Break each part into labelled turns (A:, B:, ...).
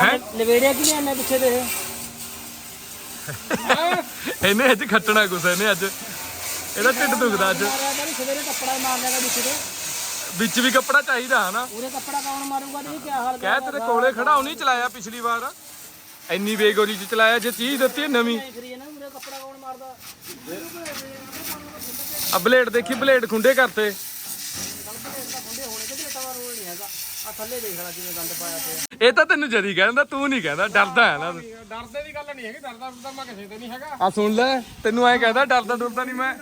A: ਹੈ?
B: ਲਵੇੜਿਆ ਕਿ ਨਹੀਂ ਪਿੱਛੇ ਦੇ ਇਹ?
A: ਇਹਨੇ ਅੱਜ ਖੱਟਣਾ ਕੁਛ ਇਹਨੇ ਅੱਜ ਇਹਦਾ ਢਿੱਡ ਦੁਖਦਾ ਅੱਜ।
B: ਮਾਰਿਆ ਤਾਂ ਨੀ, ਸਵੇਰੇ ਕੱਪੜਾ ਮਾਰ ਲਿਆ ਵਿੱਚ ਦੇ
A: ਵਿੱਚ ਵੀ ਕੱਪੜਾ ਚਾਹੀਦਾ ਹਨਾ?
B: ਪੂਰੇ ਕੱਪੜਾ ਕੌਣ ਮਾਰੂਗਾ ਨਹੀਂ ਕੀ ਹਾਲ
A: ਕਹਿ ਤੇਰੇ ਕੋਲੇ ਖੜਾ ਉਹ ਨਹੀਂ ਚਲਾਇਆ ਪਿਛਲੀ ਵਾਰ। ਇੰਨੀ ਬੇਗੋਰੀ ਚ ਚਲਾਇਆ ਜੇ ਚੀਜ਼ ਦਿੱਤੀ ਹੈ ਨਵੀਂ।
B: ਕਰੀਏ ਨਾ ਪੂਰੇ ਕੱਪੜਾ ਕੌਣ ਮਾਰਦਾ?
A: ਆ ਬਲੇਡ ਦੇਖੀ ਬਲੇਡ ਖੁੰਡੇ ਕਰਤੇ
B: ਠੰਡੇ ਹੋਣੇ ਤੇ ਬੇਟਾ ਦਾ ਰੋਲ ਨਹੀਂ ਹੈਗਾ ਆ ਥੱਲੇ ਦੇਖ ਲੈ ਕਿਵੇਂ ਗੰਦ ਪਾਇਆ ਪਿਆ।
A: ਇਹ ਤਾਂ ਤੈਨੂੰ ਜਦੀ ਕਹਿੰਦਾ ਤੂੰ ਨਹੀਂ ਕਹਿੰਦਾ ਡਰਦਾ ਹੈ ਨਾ
C: ਡਰਦੇ ਦੀ ਗੱਲ ਨਹੀਂ ਹੈਗੀ ਡਰਦਾ ਡਰਦਾ ਮੈਂ ਕਿਸੇ ਤੇ ਨਹੀਂ ਹੈਗਾ।
A: ਆ ਸੁਣ ਲੈ ਤੈਨੂੰ ਐ ਕਹਿੰਦਾ ਡਰਦਾ ਡਰਦਾ ਨਹੀਂ ਮੈਂ।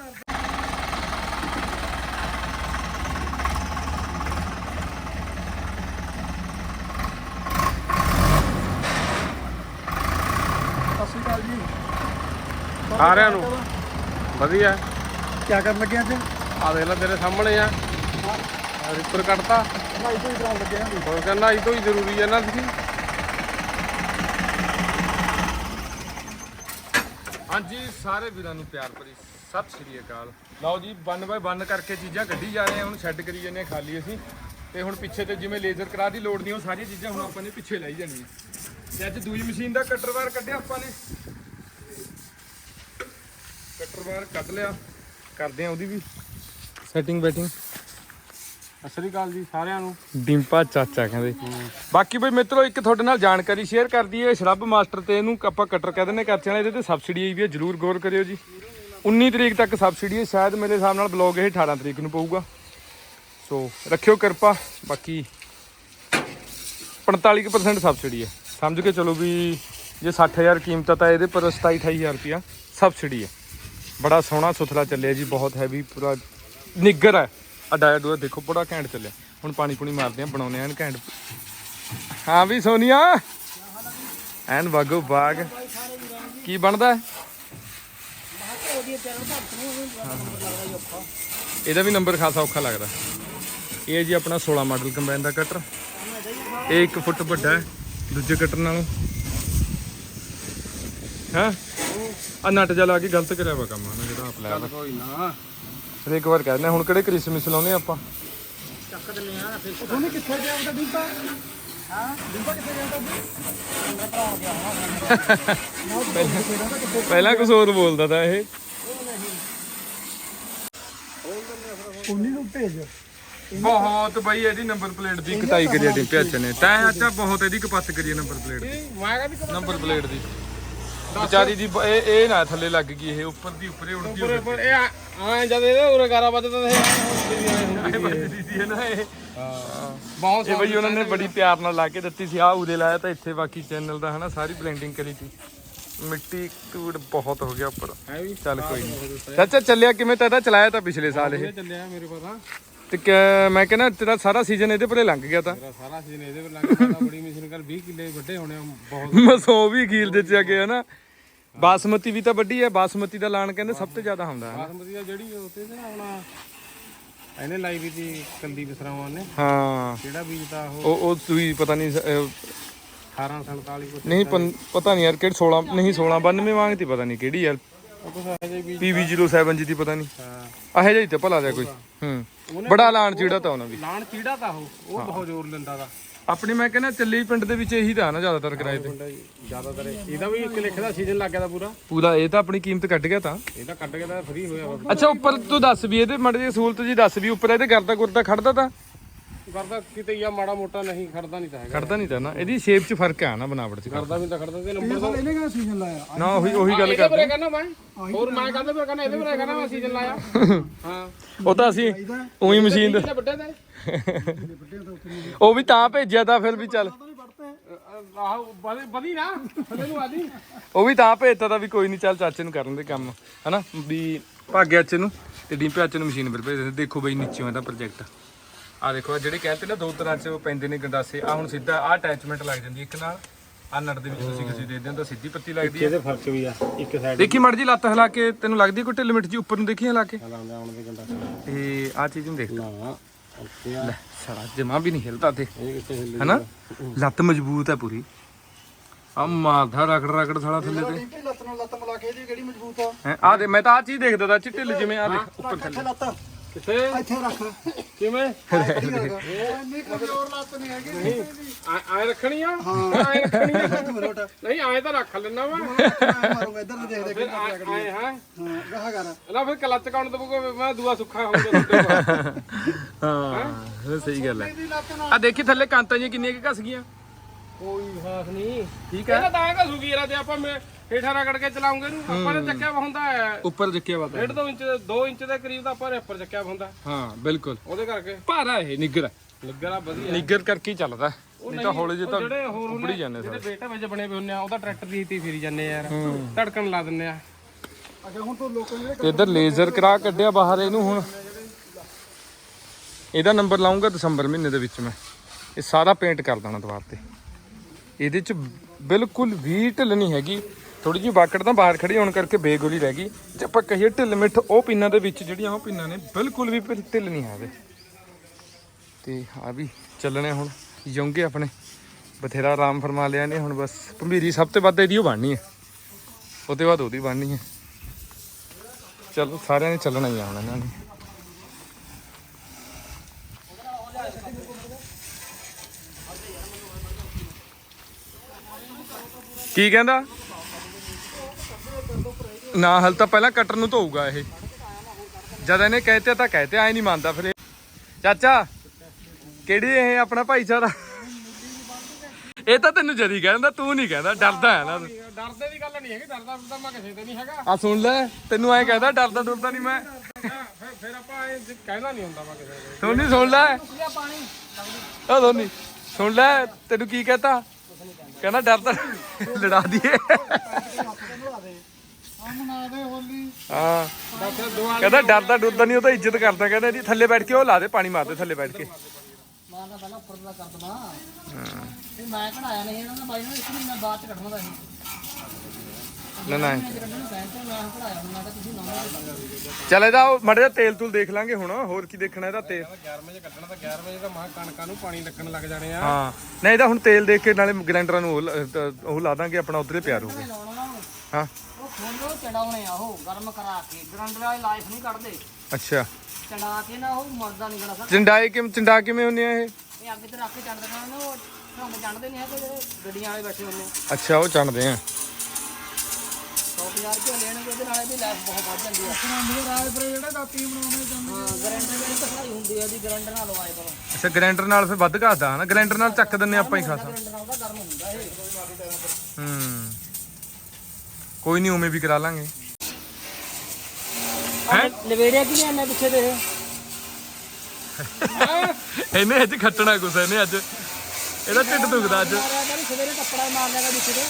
C: ਸਤਿ ਸ਼੍ਰੀ ਅਕਾਲ ਜੀ।
A: ਸਾਰਿਆਂ ਨੂੰ। ਵਧੀਆ।
C: ਕੀ ਕਰਨ ਲੱਗੇ ਅੱਜ?
A: ਆ ਦੇਖ ਲੈ ਤੇਰੇ ਸਾਹਮਣੇ ਆ। ਰਿਪਰ ਕੱਟਤਾ
C: ਭਾਈ ਤੋਂ ਹੀ ਕਰਾਉਣ ਲੱਗੇ ਆਂ
A: ਹੋਰ ਕਹਿੰਦਾ ਇਹ ਤੋਂ ਹੀ ਜ਼ਰੂਰੀ ਹੈ ਨਾ ਤੁਸੀਂ ਹਾਂਜੀ, ਸਾਰੇ ਵੀਰਾਂ ਨੂੰ ਪਿਆਰ ਭਰੀ ਸਤਿ ਸ਼੍ਰੀ ਅਕਾਲ। ਲਓ ਜੀ 1 ਬਾਏ 1 ਕਰਕੇ ਚੀਜ਼ਾਂ ਕੱਢੀ ਜਾ ਰਹੇ ਹਾਂ ਹੁਣ ਛੱਡ ਕਰੀ ਜਾਂਦੇ ਹਾਂ ਖਾਲੀ ਅਸੀਂ। ਤੇ ਹੁਣ ਪਿੱਛੇ ਤੇ ਜਿਵੇਂ ਲੇਜ਼ਰ ਕਰਾ ਦੀ ਲੋੜ ਨਹੀਂ, ਉਹ ਸਾਰੀਆਂ ਚੀਜ਼ਾਂ ਹੁਣ ਆਪਾਂ ਨੇ ਪਿੱਛੇ ਲਾਈ ਜਾਣੀਆਂ। ਤੇ ਅੱਜ ਦੂਜੀ ਮਸ਼ੀਨ ਦਾ ਕਟਰ ਵਾਰ ਕੱਢਿਆ ਆਪਾਂ ਨੇ। ਕਟਰ ਵਾਰ ਕੱਢ ਲਿਆ। ਕਰਦੇ ਆ ਉਹਦੀ ਵੀ। ਸੈਟਿੰਗ ਬੈਟਿੰਗ
C: ਸਤਿ ਸ਼੍ਰੀ ਅਕਾਲ ਜੀ ਸਾਰਿਆਂ ਨੂੰ।
A: ਡਿੰਪਾ ਚਾਚਾ ਕਹਿੰਦੇ। ਬਾਕੀ ਬਈ ਮਿੱਤਰੋ, ਇੱਕ ਤੁਹਾਡੇ ਨਾਲ ਜਾਣਕਾਰੀ ਸ਼ੇਅਰ ਕਰ ਦਈਏ। ਸ਼ਰਬ ਮਾਸਟਰ ਤੇ ਇਹਨੂੰ ਆਪਾਂ ਕਟਰ ਕਹਿੰਦੇ ਨੇ ਕਰਚੇ ਨਾਲ ਇਹਦੇ ਤੇ ਸਬਸਿਡੀ ਆਈ ਵੀ ਹੈ, ਜਰੂਰ ਗੌਰ ਕਰਿਓ ਜੀ। 19 ਤਰੀਕ ਤੱਕ ਸਬਸਿਡੀ ਹੈ, ਸ਼ਾਇਦ ਮੇਰੇ ਹਿਸਾਬ ਨਾਲ ਬਲੌਗ ਇਹ 18 ਤਰੀਕ ਨੂੰ ਪਊਗਾ। ਸੋ ਰੱਖਿਓ ਕਿਰਪਾ, ਬਾਕੀ 45% ਸਬਸਿਡੀ ਹੈ। ਸਮਝ ਕੇ ਚਲੋ ਵੀ ਜੇ 60000 ਕੀਮਤ ਆ ਤਾਂ ਇਹਦੇ ਪਰ 27 28000 ਰੁਪਿਆ ਸਬਸਿਡੀ ਹੈ। ਬੜਾ ਸੋਹਣਾ ਸੁਥਰਾ ਚੱਲਿਆ ਜੀ, ਬਹੁਤ ਹੈਵੀ ਪੂਰਾ ਨਿੱਗਰ ਹੈ। ਆ ਡਾਇਆ ਦੇਖੋ ਬੜਾ ਘੈਂਟ ਚੱਲਿਆ। ਹੁਣ ਪਾਣੀ ਪੂਣੀ ਮਾਰਦੇ ਆ ਬਣਾਉਨੇ ਆਂ ਘੈਂਟ। ਹਾਂ ਵੀ ਸੋਨੀਆ। ਐਨ ਵਾਗੋ ਬਾਗ ਕੀ ਬਣਦਾ? ਇਹਦਾ ਵੀ ਨੰਬਰ ਖਾਸਾ ਔਖਾ ਲੱਗਦਾ। ਇਹ ਜੀ ਆਪਣਾ 16 ਮਾਡਲ ਕੰਬਾਈਨ ਦਾ ਕਟਰ ਇਹ 1 ਫੁੱਟ ਵੱਡਾ ਹੈ, ਦੂਜੇ ਕਟਰ ਨਾਲੋਂ। ਹਾਂ? ਆ ਨਟ ਜਾ ਲਾ ਕੇ ਗਲਤ ਕਰਿਆ ਵਾ ਕੰਮ ਨਾ ਜਿਹੜਾ ਆਪ ਲਾਇਆ ਵਾ।
C: ਕੋਈ ਨਾ।
A: ਫਿਰ ਇੱਕ ਵਾਰ ਕਹਿੰਦੇ ਹੁਣ ਕਿਹੜੇ ਕ੍ਰਿਸਮਸ ਲਾਉਨੇ ਆਪਾਂ?
B: ਚੱਕ ਦਿੰਨੇ ਆ ਫਿਰ
C: ਤੁਹਾਨੂੰ ਕਿੱਥੇ ਗਿਆ ਉਹਦਾ ਦੀਪਾ
B: ਹਾਂ?
C: ਦੀਪਾ ਕਿੱਥੇ ਗਿਆ ਤੁਹਾਡਾ
B: ਮੇਰਾ ਭਰਾ ਗਿਆ ਹੋਣਾ
A: ਪਹਿਲਾਂ ਕੁਝ ਹੋਰ ਬੋਲਦਾ ਤਾ ਇਹ।
C: ਉਨੀ ਨੂੰ ਭੇਜ।
A: ਬਹੁਤ ਬਈ ਇਹਦੀ ਨੰਬਰ ਪਲੇਟ ਦੀ ਕਟਾਈ ਕਰੀ ਡਿੰਪਿਆ ਚ ਨੇ। ਤੈਂ ਅੱਛਾ ਬਹੁਤ ਇਹਦੀ ਕਪੱਤ ਕਰੀ ਨੰਬਰ ਪਲੇਟ ਦੀ। ਨੰਬਰ ਪਲੇਟ ਦੀ। ਵਿਚਾਰੀ ਦੀ ਬ- ਇਹ ਇਹ ਨਾ ਥੱਲੇ ਲੱਗ ਗਈ ਇਹ ਉੱਪਰ ਦੀ ਉੱਪਰੇ ਉੜਦੀ
C: ਪੂਰੇ ਪਰ ਇਹ ਆ ਜਦ ਇਹਦੇ ਉਰੇ 11 ਵਜੇ ਤਾਂ ਇਹ
A: ਵੱਜਦੀ ਸੀ ਨਾ ਇਹ।
C: ਬਹੁਤ
A: ਇਹ ਬਈ ਉਹਨਾਂ ਨੇ ਬੜੀ ਪਿਆਰ ਨਾਲ ਲਾ ਕੇ ਦਿੱਤੀ ਸੀ। ਆ ਉਰੇ ਲਾਇਆ ਤਾਂ ਇੱਥੇ ਬਾਕੀ ਚੈਨਲ ਦਾ ਹਨਾ ਸਾਰੀ ਬਲੈਂਡਿੰਗ ਕਰੀ ਸੀ। ਮਿੱਟੀ ਧੂੜ ਬਹੁਤ ਹੋ ਗਿਆ ਉੱਪਰ।
C: ਹੈ ਵੀ।
A: ਚੱਲ ਕੋਈ ਨਹੀਂ ਚਾਚਾ ਚੱਲਿਆ ਕਿਵੇਂ? ਤਾਂ ਇਹਦਾ ਚਲਾਇਆ ਤਾਂ ਪਿਛਲੇ ਸਾਲ ਇਹ।
C: ਚੱਲਿਆ ਮੇਰੇ ਪਤਾ
A: ਤੇ ਕਿਆ- ਮੈਂ ਕਹਿੰਦਾ ਤੇਰਾ ਸਾਰਾ ਸੀਜ਼ਨ ਇਹਦੇ ਪਰੇ ਲੰਘ ਗਿਆ ਤਾਂ।
C: ਮੇਰਾ ਸਾਰਾ ਸੀਜ਼ਨ ਇਹਦੇ ਪਰ ਲੱਗ ਗਿਆ ਬੜੀ ਮਸ਼ੀਨ ਕਰ 20 ਕਿੱਲੇ ਵੱਡੇ ਹੋਣੇ ਆ, ਬਹੁਤ
A: ਮਸੋ ਵੀ ਖੀਲ ਦੇ ਚ ਗਏ ਹਨਾ? ਬਾਸਮਤੀ ਵੀ ਤਾਂ ਵੱਡੀ ਹੈ ਬਾਸਮਤੀ ਦਾ ਲਾਣ ਕਹਿੰਦੇ ਸਭ ਤੋਂ ਜ਼ਿਆਦਾ ਹੁੰਦਾ ਹੈ
C: ਬਾਸਮਤੀ ਦਾ ਜਿਹੜੀ ਉੱਤੇ ਤੇ ਨਾ ਆਪਣਾ ਇਹਨੇ ਲਾਈ ਵੀ ਤੀ ਕੰਦੀ ਬਿਸਰਾਵਾਂ ਨੇ
A: ਹਾਂ।
C: ਕਿਹੜਾ ਬੀਜ ਉਹ
A: ਉਹ ਉਹ ਤੁਸੀਂ ਪਤਾ ਨਹੀਂ ਸ- ਅਹ
C: 1847 ਕੁਛ
A: ਨਹੀਂ ਪਤਾ ਨਹੀਂ ਯਾਰ ਕਿਹੜੀ 16 ਨਹੀਂ 16 92 ਮੰਗਤੀ ਪਤਾ ਨਹੀਂ ਕਿਹੜੀ ਯਾਰ।
C: ਉਹ ਕੁਛ ਇਹੋ ਜਿਹੇ ਬੀਜ
A: PV07 ਜੀ ਦੀ ਪਤਾ ਨਹੀਂ।
C: ਹਾਂ।
A: ਤੇ ਭਲਾ ਦਾ ਕੋਈ। ਹੂੰ। ਬੜਾ ਲਾਣ ਚੀੜਾ ਤਾਂ ਉਹਨਾਂ ਵੀ
C: ਲਾਣ ਚੀੜਾ ਤਾਂ ਉਹ ਉਹ ਬਹੁਤ ਜ਼ੋਰ ਲੈਂਦਾ ਦਾ
A: ਆਪਣੀ ਮੈਂ ਕਹਿੰਦਾ ਚੱਲੀ ਪਿੰਡ ਦੇ ਵਿੱਚ ਇਹੀ ਤਾਂ ਨਾ ਜ਼ਿਆਦਾਤਰ ਕਿਰਾਏ ਤੇ।
C: ਜ਼ਿਆਦਾਤਰ ਇਹ- ਇਹਦਾ ਵੀ ਇੱਕ ਲਿਖ ਦਾ ਸੀਜ਼ਨ ਲੱਗ ਗਿਆ ਦਾ ਪੂਰਾ।
A: ਪੂਰਾ ਇਹ ਤਾਂ ਆਪਣੀ ਕੀਮਤ ਕੱਢ ਗਿਆ ਤਾਂ।
C: ਇਹਦਾ ਕੱਟ ਕੇ ਤਾਂ ਫ੍ਰੀ ਹੋਇਆ
A: ਅੱਛਾ ਉੱਪਰ ਤੂੰ ਦੱਸ ਵੀ ਇਹਦੇ ਮੜ ਜੀ ਸਹੂਲਤ ਜੀ ਦੱਸ ਵੀ ਉੱਪਰ ਇਹਦੇ ਗਰਦਾ ਗੁਰਦਾ ਖੜਦਾ ਤਾਂ।
C: ਕਰਦਾ ਕਿਤੇ ਜਾਂ ਮਾੜਾ ਮੋਟਾ ਨਹੀਂ ਖੜਦਾ ਨਹੀਂ ਤਾਂ ਹੈਗਾ।
A: ਖੜਦਾ ਨਹੀਂ ਤਾਂ ਨਾ। ਇਹਦੀ ਸ਼ੇਪ 'ਚ ਫ਼ਰਕ ਆ ਨਾ ਬਣਾਵਟ 'ਚ
C: ਕਰਦਾ। ਵੀ ਤਾਂ ਖੜਦਾ ਤੇ ਨੰਬਰ ਤੋਂ
B: ਇਹਨੇ ਕਿਹੜਾ ਸੀਜ਼ਨ ਲਾਇਆ?
A: ਨਾ ਉਹੀ ਉਹੀ ਗੱਲ
C: ਇਹਦੇ
A: ਕਰਦੇ।
C: ਬਾਰੇ ਕਹਿੰਦਾ ਮੈਂ। ਹੋਰ ਮੈਂ ਕਹਿੰਦਾ ਮੈਂ ਕਹਿੰਦਾ ਇਹਦੇ ਬਾਰੇ ਕਹਿੰਦਾ ਮੈਂ ਸੀਜ਼ਨ ਲਾਇਆ। ਹਾਂ।
A: ਉਹ ਤਾਂ ਅਸੀਂ ਉਹੀ ਮਸ਼ੀਨ ਦੇ
C: ਵੱਡੇ ਤੇ
A: ਉਹ ਵੀ ਤਾਂ ਭੇਜਿਆ ਤਾਂ ਫਿਰ ਵੀ ਚੱਲ।
C: ਆਹ ਵਧੀ ਵਧੀ ਨਾ। ਥੱਲੇ ਨੂੰ ਆਦੀ।
A: ਉਹ ਵੀ ਤਾਂ ਭੇਜਤਾ ਤਾਂ ਵੀ ਕੋਈ ਨਹੀਂ ਚੱਲ ਚਾਚੇ ਨੂੰ ਕਰਨ ਦੇ ਕੰਮ। ਹਨਾ? ਵੀ ਭਾਗਿਆ ਚ ਨੂੰ ਤੇ ਡੀਪੇ ਚ ਨੂੰ ਮਸ਼ੀਨ ਪਰ ਭੇਜ ਦਿੰਦੇ ਦੇਖੋ ਬਈ ਨੀਚੇ ਇਹਦਾ ਪ੍ਰੋਜੈਕਟ ਆ ਦੇਖੋ ਆਹ ਜਿਹੜੇ ਕਹਿੰਦੇ ਨਾ ਦੋ ਤਰ੍ਹਾਂ ਚ ਉਹ ਪੈਂਦੇ ਨੇ ਗੰਡਾਸੇ ਆ ਹੁਣ ਸਿੱਧਾ ਆ ਅਟੈਚਮੈਂਟ ਲੱਗ ਜਾਂਦੀ ਇੱਕ ਨਾਲ ਆ ਨਟ ਦੇ ਵਿੱਚ ਤੁਸੀਂ ਕਿਸੇ ਦੇ ਦਿੰਦੇ ਹੋ ਤਾਂ ਸਿੱਧੀ ਪੱਤੀ ਲੱਗਦੀ ਹੈ।
C: ਇਹਦੇ ਫ਼ਰਕ ਵੀ ਆ ਇੱਕ ਸਾਈਡ
A: ਦੇਖੀ ਮੜ ਜੀ ਲੱਤ ਹਿਲਾ ਕੇ ਤੈਨੂੰ ਲੱਗਦੀ ਕੋਈ ਢਿੱਲ ਮਿੱਟ ਜੀ ਉੱਪਰ ਨੂੰ ਦੇਖੀ ਹਿਲਾ ਕੇ?
C: ਲਾਉਂਦੇ ਆਉਣ ਦੇ ਗੰਡਾ
A: ਤੇ ਆ ਚੀਜ਼ ਨੂੰ ਦੇਖ।
C: ਨਾ ਓਕੇ ਆ।
A: ਲੈ ਸਾਲਾ ਜਮਾ ਵੀ ਨਹੀਂ ਹਿਲਦਾ ਤੇ।
C: ਇਹ ਕਿੱਥੇ ਹਿੱਲੇ
A: ਹੈਨਾ? ਲੱਤ ਮਜ਼ਬੂਤ ਹੈ ਪੂਰੀ। ਆ ਮਾਰਦਾ ਰਗੜ ਰਗੜ ਸਾਲਾ ਥੱਲੇ ਤੇ।
B: ਲੱਤ ਨਾਲ ਲੱਤ ਮਿਲਾ ਕੇ ਇਹਦੀ ਕਿਹੜੀ ਮਜ਼ਬੂਤ ਆ?
A: ਹੈ ਆ ਦੇ ਮੈਂ ਤਾਂ ਆ ਚੀਜ਼ ਦੇਖਦਾ ਤਾ ਚਿੱਟੇ ਜਿਵੇਂ ਆ ਦੇਖ ਉੱਪਰ ਥੱਲੇ।
B: ਲੱਤ।
C: ਕਿੱਥੇ?
B: ਇੱਥੇ ਰੱਖ।
C: ਕਿਵੇਂ?
B: ਇੰਨੀ ਕਮਜ਼ੋਰ ਲੱਤ ਨਹੀਂ ਹੈਗੀ।
C: ਨਹੀਂ ਆਏ ਰੱਖਣੀ ਆ? ਆਏ ਰੱਖਣੀ ਆ? ਨਹੀਂ ਆਏ ਤਾਂ ਰੱਖ ਲੈਣਾ ਵਾ।
B: ਮਾਰੂੰਗਾ ਇੱਧਰ ਨੂੰ ਦੇਖ ਦੇਖ
C: ਫਿਰ ਆਏ ਹਾਂ।
B: ਹਾਂ ਗਾਹ ਕਰ।
C: ਨਾ ਫਿਰ ਕਲੱਚ ਕਾਉਣ ਦਬੂਗਾ ਮੈਂ ਦੂਆ ਸੁੱਖਾ।
A: ਹਾਂ ਇਹ ਸਹੀ ਗੱਲ ਹੈ। ਆ ਦੇਖੀ ਥੱਲੇ ਕਾਂਤਾਂ ਜੀ ਕਿੰਨੀਆਂ ਕਿ ਘਸ ਗਈਆਂ।
C: ਕੋਈ ਖਾਸ ਨਹੀਂ।
A: ਠੀਕ
C: ਇਹਦਾ ਤਾਂ ਹੈਗਾ ਸੁਗੀ ਯਾਰ ਤੇ ਆਪਾਂ ਮੈਂ ਹੇਠਾਂ ਰਗੜ ਕੇ ਚਲਾਉਂਗੇ ਇਹਨੂੰ। ਆਪਾਂ ਨੇ ਚੱਕਿਆ ਵਾ ਹੁੰਦਾ ਹੈ।
A: ਉੱਪਰ ਚੱਕਿਆ ਵਾ
C: ਡੇਢ ਦੋ ਇੰਚ 2 ਇੰਚ ਦੇ ਕਰੀਬ ਦਾ ਆਪਾਂ ਨੇ ਉੱਪਰ ਚੱਕਿਆ ਵਾ ਹੁੰਦਾ।
A: ਹਾਂ ਬਿਲਕੁਲ।
C: ਉਹਦੇ ਕਰਕੇ।
A: ਭਾਰਾ ਇਹ ਨਿੱਗਰ
C: ਲੱਗਣਾ ਵਧੀਆ
A: ਨਿੱਗਰ ਕਰਕੇ ਹੀ ਚੱਲਦਾ। ਨਹੀਂ ਤਾਂ ਹੌਲੇ ਜੇ
C: ਉਹ
A: ਤਾਂ
C: ਜਿਹੜੇ ਹੋਰ
A: ਉੱਪੜੀ ਜਾਂਦੇ
C: ਜਿਹੜੇ ਬੇਟਾ ਵਿੱਚ ਬਣੇ ਪਏ ਹੁੰਨੇ ਆ ਉਹਦਾ ਟਰੈਕਟਰ ਦੀ ਤੀ ਫਿਰੀ ਜਾਂਦੇ ਯਾਰ। ਧੜਕਣ ਲਾ ਦਿੰਨੇ ਆ।
B: ਅੱਗੇ ਹੁਣ ਤੋਂ ਲੋਕਾਂ ਜਿਹੜੇ
A: ਇੱਧਰ ਲੇਜ਼ਰ ਕਰਾ ਕੱਢਿਆ ਬਾਹਰ ਇਹਨੂੰ ਹੁਣ। ਇਹਦਾ ਨੰਬਰ ਲਾਉਂਗਾ ਦਸੰਬਰ ਮਹੀਨੇ ਦੇ ਵਿੱਚ ਮੈਂ। ਇਹ ਸਾਰਾ ਪੇਂਟ ਕਰ ਦੇਣਾ ਦੁਆਰ ਤੇ। ਇਹਦੇ ਚ ਬਿਲਕੁਲ ਵੀ ਢਿੱਲ ਨਹੀਂ ਹੈਗੀ। ਥੋੜੀ ਜਿਹੀ ਬਾਕੜ ਤਾਂ ਬਾਹਰ ਖੜੀ ਹੋਣ ਕਰਕੇ ਬੇਗੁਲੀ ਰਹਿ ਗਈ। ਜੇ ਆਪਾਂ ਕਹੀਏ ਢਿੱਲ ਮਿੱਠ, ਉਹ ਪਿੰਨਾਂ ਦੇ ਵਿੱਚ ਜਿਹੜੀਆਂ ਉਹ ਪਿੰਨਾਂ ਨੇ, ਬਿਲਕੁਲ ਵੀ ਢਿੱਲ- ਨਹੀਂ ਆਵੇ ਇਹਦੇ ਤੇ ਆ ਵੀ ਚੱਲਣੇ ਹੁਣ, ਯੋਂਗੇ ਆਪਣੇ। ਬਥੇਰਾ ਆਰਾਮ ਫਰਮਾ ਲਿਆ ਨੇ, ਹੁਣ ਬਸ ਭੰਬੀਰੀ ਸਭ ਤੋਂ ਵੱਧ ਇਹਦੀ ਉਹ ਬਣਨੀ ਹੈ ਉਹਦੇ ਬਾਅਦ ਉਹਦੀ ਬਣਨੀ ਹੈ ਚਲੋ, ਸਾਰਿਆਂ ਨੇ ਚੱਲਣਾ ਹੀ ਆ ਹੁਣ ਇਹਨਾਂ ਨੇ। ਕੀ ਕਹਿੰਦਾ? ਨਾ ਹਲ ਤਾਂ ਪਹਿਲਾਂ ਕਟਰ ਨੂੰ ਧੋਊਗਾ ਇਹ। ਜਦ ਇਹਨੇ ਕਹਿਤੇ ਤਾਂ ਕਹਿਤੇ ਐ ਨਹੀਂ ਮੰਨਦਾ ਫਿਰ ਇਹ। ਚਾਚਾ ਕਿਹੜੀ ਇਹ ਆਪਣਾ ਭਾਈਚਾਰਾ? ਇਹ ਤਾਂ ਤੈਨੂੰ ਜਦੀ ਕਹਿੰਦਾ ਤੂੰ ਨਹੀਂ ਕਹਿੰਦਾ ਡਰਦਾ ਹੈ ਨਾ
C: ਡਰਦੇ ਦੀ ਗੱਲ ਨਹੀਂ ਹੈਗੀ ਡਰਦਾ ਤਾਂ ਮੈਂ ਕਿਸੇ ਤੇ ਨਹੀਂ ਹੈਗਾ।
A: ਆ ਸੁਣ ਲੈ ਤੈਨੂੰ ਐ ਕਹਿੰਦਾ ਡਰਦਾ ਡਰਦਾ ਨਹੀਂ ਮੈਂ।
C: ਫਿਰ ਫਿਰ ਆਪਾਂ ਇਹ ਕਹਿਣਾ ਨਹੀਂ ਹੁੰਦਾ ਮੈਂ ਕਿਸੇ ਤੇ।
A: ਸੋਨੀ ਸੁਣ ਲੈ। ਓ ਸੋਨੀ ਸੁਣ ਲੈ ਤੈਨੂੰ ਕੀ ਕਹਤਾ? ਕਹਿੰਦਾ ਡਰਦਾ ਲੜਾ ਦੀਏ ਹਾਂ। ਕਹਿੰਦਾ ਡਰਦਾ ਡਰਦਾ ਨਹੀਂ ਉਹ ਤਾਂ ਇੱਜ਼ਤ ਕਰਦਾ ਕਹਿੰਦਾ ਜੀ ਥੱਲੇ ਬੈਠ ਕੇ ਉਹ ਲਾ ਦੇ ਪਾਣੀ ਮਾਰ ਦੇ ਥੱਲੇ ਬੈਠ ਕੇ।
B: ਮਾਰਨਾ ਪਹਿਲਾਂ ਉੱਪਰ ਦਾ ਕਰ ਦਵਾਂ। ਇਹ ਮੈਂ ਕਢਾਇਆ ਨਹੀਂ ਇਹਨਾਂ ਦਾ ਬਾਈ ਨੂੰ ਇੱਕ ਮਹੀਨਾ ਬਾਅਦ ਚ ਕੱਢਣਾ ਦਾ ਸੀ।
A: ਨਾ ਚੱਲ ਇਹਦਾ ਉਹ ਮੜੇ ਦਾ ਤੇਲ ਤੂਲ ਦੇਖ ਲਾਂਗੇ ਹੁਣ ਹੋਰ ਕੀ ਦੇਖਣਾ ਇਹਦਾ ਤੇਲ।
C: 11 ਵਜੇ ਕੱਢਣਾ ਤਾਂ 11 ਵਜੇ ਤਾਂ ਮਾਂ ਕਣਕਾਂ ਨੂੰ ਪਾਣੀ ਲੱਗਣ ਲੱਗ ਜਾਣੇ ਆ।
A: ਹਾਂ। ਨਹੀਂ ਇਹਦਾ ਹੁਣ ਤੇਲ ਦੇਖ ਕੇ ਨਾਲੇ ਗ੍ਰੈਂਡਰਾਂ ਨੂੰ ਉਹ ਲਾ- ਦਾਂਗੇ ਆਪਣਾ ਉਧਰੇ ਪਿਆ ਰਹੂਗਾ
B: ਲਾਉਣਾ ਨਾ
A: ਹਾਂ
B: ਉਹ ਚੜਾਉਣੇ ਆ ਉਹ ਗਰਮ ਕਰਾ ਕੇ। ਗਰੰਡਰ ਵਾਲੀ ਲਾਈਫ ਨਹੀਂ ਕੱਢਦੇ।
A: ਅੱਛਾ।
B: ਚੜਾ ਕੇ ਨਾ ਉਹ ਮਰਦਾ ਨਹੀਂ ਕਰਾ
A: ਚੰਡਾਏ ਕਿਵੇਂ ਚੰਡਾ ਕਿਵੇਂ ਹੁੰਨੇ ਆ ਇਹ?
B: ਇਹ ਅੱਗੇ ਤੇ ਰੱਖ ਕੇ ਚੜ ਦੇਣਾ ਨਾ ਉਹ ਢੰਗ ਚੜਦੇ ਨਹੀਂ ਹੈਗੇ ਜਿਹੜੇ ਗੱਡੀਆਂ ਵਾਲੇ ਬੈਠੇ ਹੁੰਦੇ
A: ਅੱਛਾ ਉਹ ਚੰਡਦੇ ਆ।
B: 100 ਰੁਪਏ ਲੈਣਗੇ ਉਹਦੇ ਨਾਲ ਇਹਦੀ ਲਾਈਫ ਬਹੁਤ ਵੱਧ ਜਾਂਦੀ ਹੈ ਸੁਣਾਉਂਦੀ ਰਾਜ ਪਰ ਜਿਹੜੇ ਦਾਤੀ ਬਣਾਉਣੇ ਜਾਂਦੇ ਹਾਂ ਗਰੰਡਰ ਦੀ ਕਸਾਈ ਹੁੰਦੀ ਹੈ ਉਹਦੀ ਗਰੰਡਰ ਨਾਲ ਲਵਾਏ ਕਰੋ।
A: ਅੱਛਾ ਗ੍ਰੈਂਡਰ ਨਾਲ ਫਿਰ ਵੱਧ ਘਾਦਾ ਹਨਾ? ਗ੍ਰੈਂਡਰ ਨਾਲ ਚੱਕ ਦਿੰਨੇ ਆਪਾਂ ਹੀ ਖਾਸਾ।
B: ਗਰੰਡਰ ਨਾਲ ਉਹਦਾ ਗਰਮ ਹੁੰਦਾ ਇਹ।
A: ਹੂੰ। ਕੋਈ ਨਹੀਂ ਉਵੇਂ ਵੀ ਕਰਾ ਲਾਂਗੇ।
B: ਹੈ? ਲਵੇੜਿਆ ਕਿ ਨਹੀਂ ਪਿੱਛੇ ਦੇ
A: ਇਹਨੇ ਅੱਜ ਖੱਟਣਾ ਕੁਛ ਇਹਨੇ ਅੱਜ ਇਹਦਾ ਢਿੱਡ ਦੁਖਦਾ ਅੱਜ।
B: ਸਵੇਰੇ ਕੱਪੜਾ ਮਾਰ ਲਿਆਗਾ ਵਿੱਚ ਦੇ।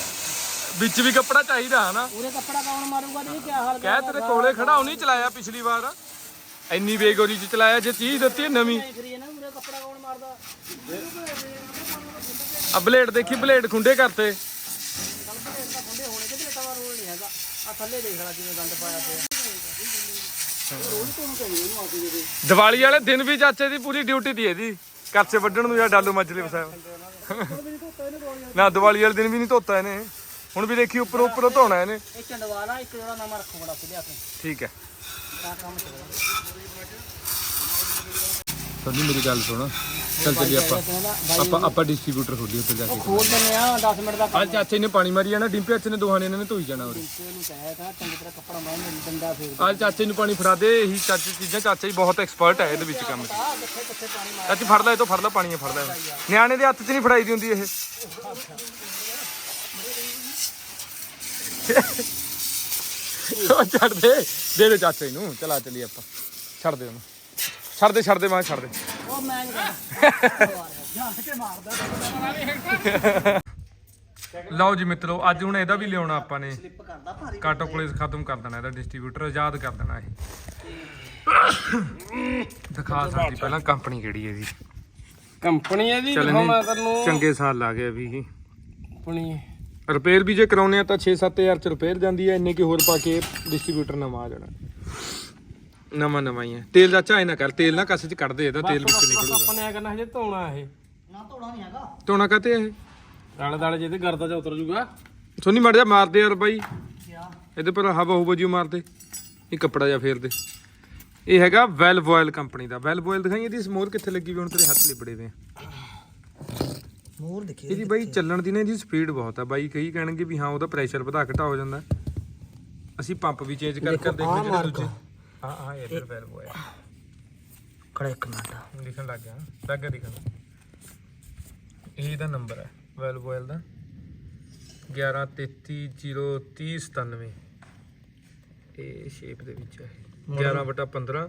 A: ਵਿੱਚ ਵੀ ਕੱਪੜਾ ਚਾਹੀਦਾ ਹਨਾ?
B: ਉਹਦੇ ਕੱਪੜਾ ਕੌਣ ਮਾਰੂਗਾ ਤੇ ਇਹ ਕੀ ਹਾਲ
A: ਕਹਿ ਤੇਰੇ ਕੋਲੇ ਖੜਾ ਉਹ ਨਹੀਂ ਚਲਾਇਆ ਪਿਛਲੀ ਵਾਰ। ਇੰਨੀ ਬੇਗੋਰੀ ਚ ਚਲਾਇਆ ਜੇ ਚੀਜ਼ ਦਿੱਤੀ ਹੈ ਨਵੀਂ।
B: ਕਰੀਏ ਨਾ ਉਹਦੇ ਕੱਪੜਾ ਕੌਣ ਮਾਰਦਾ?
A: ਆ ਬਲੇਡ ਦੇਖੀ ਬਲੇਡ ਖੁੰਡੇ ਕਰਤੇ।
B: ਹੈਗਾ। ਆ ਥੱਲੇ ਦੇਖ ਲੈ ਕਿਵੇਂ ਗੰਦ ਪਾਇਆ ਪਿਆ। ਰੋਜ਼ ਤੋਂ ਚਾਹੀਏ ਇਹਨੂੰ ਆ ਕੇ ਜਿਹੜੇ
A: ਦੀਵਾਲੀ ਵਾਲੇ ਦਿਨ ਵੀ ਚਾਚੇ ਦੀ ਪੂਰੀ ਡਿਊਟੀ ਦੀ ਇਹਦੀ। ਕਰਚੇ ਵੱਢਣ ਨੂੰ ਜਾਂ ਡਾਲੂ ਮੱਜਲੇ ਵਸਾਇਆ ਨਾ ਦੀਵਾਲੀ ਵਾਲੇ ਦਿਨ ਵੀ ਨਹੀਂ ਧੋਤਾ ਇਹਨੇ। ਹੁਣ ਵੀ ਦੇਖੀ ਉੱਪਰ ਉੱਪਰ ਧੋਣਾ ਇਹਨੇ।
B: ਇਹ ਚੰਡਵਾਲਾ ਇੱਕ ਜਿਹੜਾ ਨਵਾਂ ਰੱਖੂਗਾ ਉੱਥੇ ਲਿਆ ਕੇ
A: ਠੀਕ ਹੈ।
B: ਤਾਂ ਕੰਮ ਚੱਲੇਗਾ
A: ਸੋਨੀ ਮੇਰੀ ਗੱਲ ਸੁਣ। ਚੱਲ ਚੱਲੀ ਆਪਾਂ। ਆਪਾਂ ਆਪਾਂ ਡਿਸਟ੍ਰੀਬਿਊਟਰ ਖੋਲੀ ਉੱਤੇ ਜਾ ਕੇ।
B: ਖੋਲ ਦਿੰਦੇ ਆ 10 ਮਿੰਟ ਦਾ
A: ਆ ਚਾਚੇ ਨੇ ਪਾਣੀ ਮਾਰੀ ਜਾਣਾ ਡਿੰਪੇ ਅੱਛੇ ਨੇ ਦੋਹਾਂ ਨੇ ਇਹਨਾਂ ਨੇ ਧੋਈ ਜਾਣਾ ਉਰੇ।
B: ਇਹਨੂੰ ਕਹਿਆ ਤਾਂ ਚੰਗੀ ਤਰ੍ਹਾਂ ਕੱਪੜਾ ਮਾਰ ਡੰਡਾ ਫੇਰ
A: ਆ ਚਾਚੇ ਨੂੰ ਪਾਣੀ ਫੜਾ ਦੇ ਇਹੀ ਚਾਚੇ ਚੀਜ਼ਾਂ ਚਾਚਾ ਹੀ ਬਹੁਤ ਐਕਸਪਰਟ ਹੈ ਇਹਦੇ ਵਿੱਚ ਕੰਮ 'ਚ।
B: ਆ ਕਿੱਥੇ ਕਿੱਥੇ ਪਾਣੀ ਮਾਰ
A: ਚਾਚੀ ਫੜ ਲੈ ਇਹ ਤੋਂ ਫੜ ਲੈ ਪਾਣੀ ਫੜ ਲੈ। ਨਿਆਣੇ ਦੇ ਹੱਥ 'ਚ ਨਹੀਂ ਫੜਾਈ ਦੀ ਹੁੰਦੀ ਇਹ। ਉਹ ਛੱਡ ਦੇ ਦੇ ਦੇ ਚਾਚੇ ਨੂੰ। ਚਲਾ ਚਲੀ ਆਪਾਂ। ਛੱਡ ਦੇ ਉਹਨੂੰ। ਛੱਡ ਦੇ ਛੱਡ ਦੇ ਮੈਂ ਛੱਡ ਦੇ।
B: ਉਹ ਮੈਂ
A: ਲਓ ਜੀ ਮਿੱਤਰੋ ਅੱਜ ਹੁਣ ਇਹਦਾ ਵੀ ਲਿਆਉਣਾ ਆਪਾਂ ਨੇ।
B: ਸਲਿੱਪ ਕਰਦਾ ਭਾਰੀ
A: ਕਾਟੋ ਪੁਲਿਸ ਖਤਮ ਕਰ ਦੇਣਾ ਇਹਦਾ ਡਿਸਟ੍ਰੀਬਿਊਟਰ ਆਜ਼ਾਦ ਕਰ ਦੇਣਾ ਇਹ। ਦਿਖਾ ਸਕਦੀ ਪਹਿਲਾਂ ਕੰਪਨੀ ਕਿਹੜੀ ਹੈ ਇਹਦੀ।
C: ਕੰਪਨੀ ਹੈ ਜੀ ਦਿਖਾਉਣਾ ਤੈਨੂੰ।
A: ਚੰਗੇ ਸਾਲ ਲਾ ਗਏ ਵੀ
C: ਆਪਣੀ
A: ਰਿਪੇਅਰ ਵੀ ਜੇ ਕਰਾਉਨੇ ਆ ਤਾਂ 6-7000 ਚ ਰਿਪੇਅਰ ਜਾਂਦੀ ਹੈ ਇੰਨੇ ਕਿ ਹੋਰ ਪਾ ਕੇ ਡਿਸਟ੍ਰੀਬਿਊਟਰ ਨਵਾਂ ਆ ਜਾਣਾ। ਨਵਾਂ ਨਵਾਂ ਹੀ ਹੈ ਤੇਲ ਦਾ ਚਾਹ ਨਾ ਕਰ ਤੇਲ ਨਾ ਕੱਸ ਚ ਕੱਢ ਦੇ ਇਹਦਾ ਤੇਲ ਵਿੱਚ ਨਿਕਲੂਗਾ।
C: ਆਪਾਂ ਨੇ ਆ ਕਰਨਾ ਹਜੇ ਧੋਣਾ ਇਹ।
B: ਨਾ ਧੋਣਾ ਨਹੀਂ ਹੈਗਾ।
A: ਧੋਣਾ ਕਾਤੇ ਇਹ?
C: ਦਾਲੇ ਦਾਲੇ ਜਿਹਦੇ ਗਰਦਾ ਚ ਉਤਰ ਜੂਗਾ।
A: ਸੋਨੀ ਮੜ ਜਾ ਮਾਰਦੇ ਯਾਰ ਬਾਈ।
B: ਕਿਆ?
A: ਇਹਦੇ ਪਰ ਹਵਾ ਹੁਵਾ ਜੀ ਮਾਰਦੇ ਇਹ ਕੱਪੜਾ ਜਾਂ ਫੇਰ ਦੇ। ਇਹ ਹੈਗਾ ਵੈਲਵ ਆਇਲ ਕੰਪਨੀ ਦਾ। ਵੈਲਵ ਆਇਲ ਦਿਖਾਈ ਇਹਦੀ ਸਮੋਰ ਕਿੱਥੇ ਲੱਗੀ ਵੀ ਹੁਣ ਤੇਰੇ ਹੱਥ ਲਿਬੜੇ ਵੇ ਆ।
B: ਮੋਰ ਦੇਖੀ
A: ਇਹਦੀ ਬਾਈ ਚੱਲਣ ਦੀ ਨੇ ਜੀ ਸਪੀਡ ਬਹੁਤ ਆ। ਬਾਈ ਕਈ ਕਹਿਣਗੇ ਵੀ ਹਾਂ ਉਹਦਾ ਪ੍ਰੈਸ਼ਰ ਵਧਾ ਘਟਾ ਹੋ ਜਾਂਦਾ। ਅਸੀਂ ਪੰਪ ਵੀ ਚੇਂਜ ਕਰ ਕਰ ਦੇਖ ਜਿਹੜੇ ਦੂਜੇ ਹਾਂ ਹਾਂ ਇਧਰ ਵੈਲਵ ਆਇਲ
B: ਖੜਾ ਇੱਕ ਮਿੰਟ।
A: ਲਿਖਣ ਲੱਗ ਗਿਆ? ਲੱਗ ਗਿਆ ਦਿਖਣ। ਇਹ ਇਹਦਾ ਨੰਬਰ ਹੈ ਵੈਲਵ ਆਇਲ ਦਾ। 11330397 ਇਹ ਸ਼ੇਪ ਦੇ ਵਿੱਚ ਹੈ। 11 ਬਟਾ 15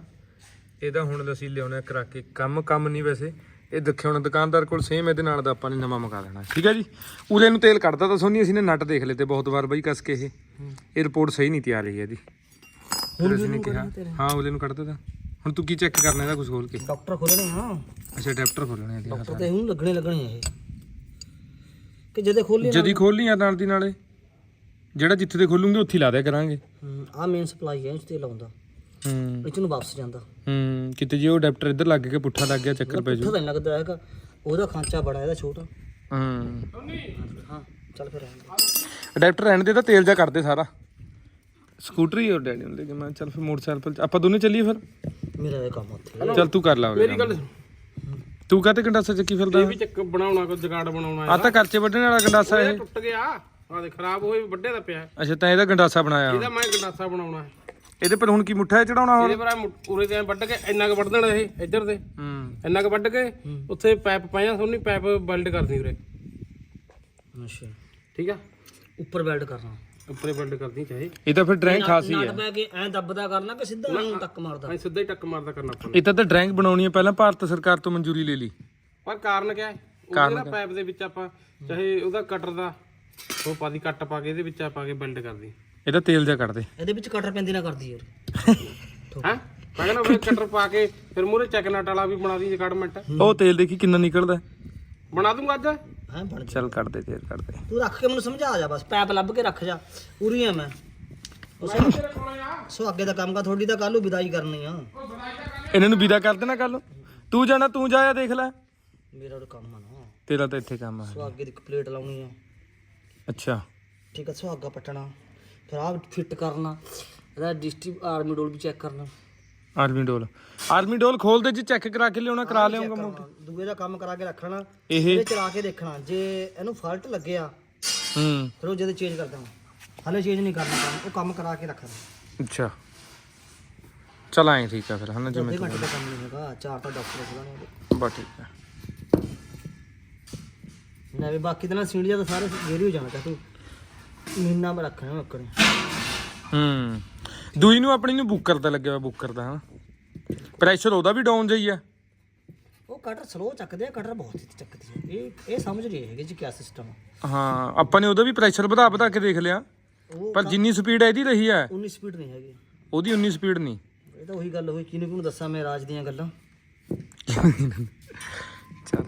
A: ਇਹਦਾ ਹੁਣ ਅਸੀਂ ਲਿਆਉਣਾ ਕਰਾ ਕੇ। ਕੰਮ ਕੰਮ ਨਹੀਂ ਵੈਸੇ। ਇਹ ਦੇਖਿਓ ਹੁਣ ਦੁਕਾਨਦਾਰ ਕੋਲ ਸੇਮ ਇਹਦੇ ਨਾਲ ਦਾ ਆਪਾਂ ਨੇ ਨਵਾਂ ਮੰਗਾ ਲੈਣਾ। ਠੀਕ ਹੈ ਜੀ? ਉਰੇ ਨੂੰ ਤੇਲ ਕੱਢਦਾ ਤਾਂ ਸੋਨੀ ਅਸੀਂ ਨੇ ਨਟ ਦੇਖ ਲਏ ਤੇ ਬਹੁਤ ਵਾਰ ਬਾਈ ਕਸ ਕੇ ਇਹ। ਇਹ ਰਿਪੋਰਟ ਸਹੀ ਨਹੀਂ ਤਿਆਰ ਰਹੀ ਇਹਦੀ। ਫਿਰ ਅਸੀਂ ਨੇ ਕਿਹਾ। ਹਾਂ ਉਰੇ ਨੂੰ ਕੱਢਦਾ ਤਾਂ ਹੁਣ ਤੂੰ ਕੀ ਚੈੱਕ ਕਰਨਾ ਇਹਦਾ ਕੁਝ ਖੋਲ ਕੇ?
B: ਡਾਕਟਰ ਖੋਲਣੇ ਆ।
A: ਅੱਛਾ ਅਡੈਪਟਰ ਖੋਲਣੇ ਇਹਦੇ
B: ਡਾਕਟਰ ਤੇ ਹੁਣ ਲੱਗਣੇ ਲੱਗਣੇ ਆ ਇਹ। ਕਿ ਜਦੇ ਖੋਲੀ
A: ਜਦੀ ਖੋਲ ਲਈ ਆ ਨਾਲ ਦੀ ਨਾਲੇ? ਜਿਹੜਾ ਜਿੱਥੇ ਤੇ ਖੋਲੂਗੇ ਉੱਥੇ ਲਾ ਦਿਆ ਕਰਾਂਗੇ।
B: ਆ ਮੇਨ ਸਪਲਾਈ ਹੈ ਇਸ ਤੇ ਲਾਉਂਦਾ।
A: ਹੂੰ।
B: ਇਹ ਚ ਨੂੰ ਵਾਪਸ ਜਾਂਦਾ।
A: ਹੂੰ ਕਿਤੇ ਜੇ ਉਹ ਅਡੈਪਟਰ ਇੱਧਰ ਲੱਗ ਕੇ ਪੁੱਠਾ ਲੱਗ ਗਿਆ ਚੱਕਰ ਪੈ
B: ਪੁੱਠਾ
A: ਜੂ
B: ਤਾਂ ਨਹੀਂ ਲੱਗਦਾ ਹੈਗਾ। ਉਹਦਾ ਖਾਂਚਾ ਬੜਾ ਇਹਦਾ ਛੋਟਾ।
A: ਹੂੰ।
B: ਹਾਂ ਚੱਲ ਫਿਰ ਆਏਂ।
A: ਅਡੈਪਟਰ ਰਹਿਣ ਦੇ ਤਾਂ ਤੇਲ ਜਾ ਕੱਢਦੇ ਸਾਰਾ। ਸਕੂਟਰੀ ਔਰ ਡੈਡੀ ਹੁੰਦੇ ਕਿ ਮੈਂ ਚੱਲ ਫਿਰ ਮੋਟਰਸਾਈਕਲ ਆਪਾਂ ਦੋਨੇ ਚੱਲੀਏ ਫਿਰ?
B: ਮੇਰਾ ਇਹ ਕੰਮ ਉੱਥੇ
A: ਚੱਲ ਤੂੰ ਕਰ ਲਾ ਮੇਰੀ ਗੱਲ ਤੂੰ ਕਾਹਤੇ ਗੰਡਾਸਾ ਚੱਕੀ ਫਿਰਦਾ?
C: ਵੀ ਚੱਕ ਬਣਾਉਣਾ ਕੋਈ ਜਗਾੜ ਬਣਾਉਣਾ
A: ਆ ਤਾਂ ਕਰਚੇ ਵੱਢਣ ਵਾਲਾ ਗੰਡਾਸਾ ਇਹ
C: ਟੁੱਟ ਗਿਆ। ਆ ਦੇ ਖਰਾਬ ਹੋਏ ਵੱਡੇ ਦਾ ਪਿਆ।
A: ਅੱਛਾ ਤਾਂ ਇਹਦਾ ਗੰਡਾਸਾ ਬਣਾਇਆ
C: ਇਹਦਾ ਮੈਂ ਗੰਡਾਸਾ ਬਣਾਉਣਾ ਹੈ।
A: ਇਹਦੇ ਪਰ ਹੁਣ ਕੀ ਮੁੱਠਾ ਚੜਾਉਣਾ ਹੋਰ
C: ਇਹਦੇ ਪਰ ਆਹ ਮੁ- ਉਰੇ ਤੇ ਐਂ ਵੱਢ ਕੇ ਇੰਨਾ ਕੁ ਵੱਢ ਦੇਣਾ ਇਹ ਇੱਧਰ ਤੇ
A: ਹੂੰ।
C: ਇੰਨਾ ਕੁ ਵੱਢ ਕੇ ਉੱਥੇ ਪਾਈਪ ਪਾਇਆ ਸੋਨੀ ਪਾਈਪ ਵੈਲਡ ਕਰਦੀ ਉਰੇ।
B: ਅੱਛਾ।
C: ਠੀਕ ਆ?
B: ਉੱਪਰ ਵੈਲਡ ਕਰਨਾ।
C: ਉੱਪਰੇ ਵੈਲਡ ਕਰਦੀ ਚਾਹੇ।
A: ਇਹ ਤਾਂ ਫਿਰ ਡਰੈਂਗ ਖਾਸੀ ਹੈ
B: ਪੈ ਕੇ ਐ ਦੱਬਦਾ ਕਰਨਾ ਕਿ ਸਿੱਧਾ ਨੂੰ ਟੱਕ ਮਾਰਦਾ।
C: ਐ ਸਿੱਧਾ ਹੀ ਟੱਕ ਮਾਰਦਾ ਕਰਨਾ ਆਪਾਂ ਨੂੰ।
A: ਇਹ ਤਾਂ ਤਾਂ ਡਰੈਂਗ ਬਣਾਉਣੀ ਹੈ ਪਹਿਲਾਂ ਭਾਰਤ ਸਰਕਾਰ ਤੋਂ ਮਨਜ਼ੂਰੀ ਲੈ ਲਈ।
C: ਪਰ ਕਾਰਨ ਕਿਆ ਹੈ? ਉਹਦੇ ਪਾਈਪ ਦੇ ਵਿੱਚ ਆਪਾਂ ਚਾਹੇ ਉਹਦਾ ਕਟਰ ਦਾ ਉਹ ਪਾਦੀ ਕੱਟ ਪਾ ਕੇ ਇਹਦੇ ਵਿੱਚ ਆਪਾਂ ਕੇ ਵੈਲਡ ਕਰਦੀ।
A: ਇਹਦਾ ਤੇਲ ਜਾ ਕੱਢਦੇ।
B: ਇਹਦੇ ਵਿੱਚ ਕਟਰ ਪੈਂਦੀ ਨਾ ਕਰਦੀ ਯਾਰ।
C: ਹੈ? ਮੈਂ ਕਹਿੰਦਾ ਫਿਰ ਕਟਰ ਪਾ ਕੇ ਫਿਰ ਮੂਰੇ ਚੈੱਕ ਨਟ ਵਾਲਾ ਵੀ ਬਣਾ ਦੀ ਮਿੰਟ।
A: ਉਹ ਤੇਲ ਦੇਖੀ ਕਿੰਨਾ ਨਿਕਲਦਾ।
C: ਬਣਾ ਦੂੰਗਾ ਅੱਜ।
B: ਹੈ ਬਣ ਜਾ
A: ਚੱਲ ਕੱਢਦੇ ਤੇਲ ਕੱਢਦੇ।
B: ਤੂੰ ਰੱਖ ਕੇ ਮੈਨੂੰ ਸਮਝਾ ਜਾ ਬਸ ਪੈਪ ਲੱਭ ਕੇ ਰੱਖ ਜਾ ਉਰੀ ਆ ਮੈਂ। ਸੋ ਅੱਗੇ ਦਾ ਕੰਮ ਕਾ ਥੋੜੀ ਤਾਂ ਕੱਲੂ ਵਿਦਾਈ ਕਰਨੀ ਆ।
A: ਇਹਨਾਂ ਨੂੰ ਵਿਦਾ ਕਰ ਦੇਣਾ ਕੱਲ ਤੂੰ ਜਾਣਾ ਤੂੰ ਜਾਇਆ ਦੇਖ ਲੈ।
B: ਮੇਰਾ ਉਹ ਕੰਮ ਆ ਨਾ।
A: ਤੇਰਾ ਤਾਂ ਇੱਥੇ ਕੰਮ ਆ
B: ਸੋ ਅੱਗੇ ਦੀ ਇੱਕ ਪਲੇਟ ਲਾਉਣੀ ਆ।
A: ਅੱਛਾ।
B: ਠੀਕ ਆ ਸੁਹਾਗਾ ਪਟਣਾ। ਫਿਰ ਆਹ ਫਿੱਟ ਕਰਨਾ। ਇਹਦਾ ਡਿਸਟ੍ਰਿਕ ਆਰਮੀ ਡੋਲ ਵੀ ਚੈੱਕ ਕਰਨਾ।
A: ਆਰਮੀ ਡੋਲ। ਆਰਮੀ ਡੋਲ ਖੋਲ ਦੇ ਜੀ ਚੈੱਕ ਕਰਾ ਕੇ ਲਿਆਉਣਾ ਕਰਾ ਲਿਆਉਂਗਾ ਮੈਂ
B: ਦੂਏ ਦਾ ਕੰਮ ਕਰਾ ਕੇ ਰੱਖਣਾ
A: ਇਹ
B: ਚਲਾ ਕੇ ਦੇਖਣਾ ਜੇ ਇਹਨੂੰ ਫਾਲਟ ਲੱਗਿਆ
A: ਹੂੰ।
B: ਫਿਰ ਉਹ ਜਦ ਚੇਂਜ ਕਰ ਦਾਂ ਹਲੇ ਚੇਂਜ ਨਹੀਂ ਕਰਨਾ ਕੰਮ ਉਹ ਕੰਮ ਕਰਾ ਕੇ ਰੱਖਣਾ।
A: ਅੱਛਾ। ਚਲ ਆਏ ਠੀਕ ਆ ਫਿਰ ਹਨਾ ਜਿਵੇਂ
B: ਘੰਟੇ ਦਾ ਕੰਮ ਨਹੀਂ ਹੈਗਾ ਚਾਰ ਤਾਂ ਡਾਕਟਰ ਕੋਲ
A: ਬਾ ਠੀਕ ਆ।
B: ਨਾ ਵੀ ਬਾਕੀ ਤਾਂ ਸੀੜੀਆਂ ਤਾਂ ਸਾਰੇ ਗੇਰੀ ਹੋ ਜਾਣਾ ਤਾਂ ਤੂੰ। ਮਹੀਨਾ ਮੈਂ ਰੱਖਣਾ ਨੌਕਰ।
A: ਹੂੰ। ਦੂਈ ਨੂੰ ਆਪਣੀ ਨੂੰ ਬੁੱਕ ਕਰਦਾ ਲੱਗਿਆ ਹੋਇਆ ਬੁੱਕ ਕਰਦਾ ਹਾਂ ਪ੍ਰੈਸ਼ਰ ਉਹਦਾ ਵੀ ਡਾਊਨ ਜਾਈ ਆ।
B: ਉਹ ਕਟਰ ਸਲੋ ਚੱਕਦੇ ਆ ਕਟਰ ਬਹੁਤ ਤੇਜ਼ ਚੱਕਦੀ ਹੈ ਇਹ ਇਹ ਸਮਝ ਨਹੀਂ ਹੈਗੇ ਜੀ ਕੀ ਸਿਸਟਮ
A: ਹਾਂ ਆਪਾਂ ਨੇ ਉਹਦਾ ਵੀ ਪ੍ਰੈਸ਼ਰ ਵਧਾ ਵਧਾ ਕੇ ਦੇਖ ਲਿਆ। ਪਰ ਜਿੰਨੀ ਸਪੀਡ ਇਹਦੀ ਰਹੀ ਹੈ
B: 19 ਸਪੀਡ ਨਹੀਂ ਹੈਗੀ।
A: ਉਹਦੀ 19 ਸਪੀਡ ਨਹੀਂ।
B: ਇਹ ਤਾਂ ਉਹੀ ਗੱਲ ਹੋਈ ਕਿਹਨੂੰ ਕਿਹਨੂੰ ਦੱਸਾਂ ਮੈਂ ਰਾਜ ਦੀਆਂ ਗੱਲਾਂ।
A: ਚੱਲ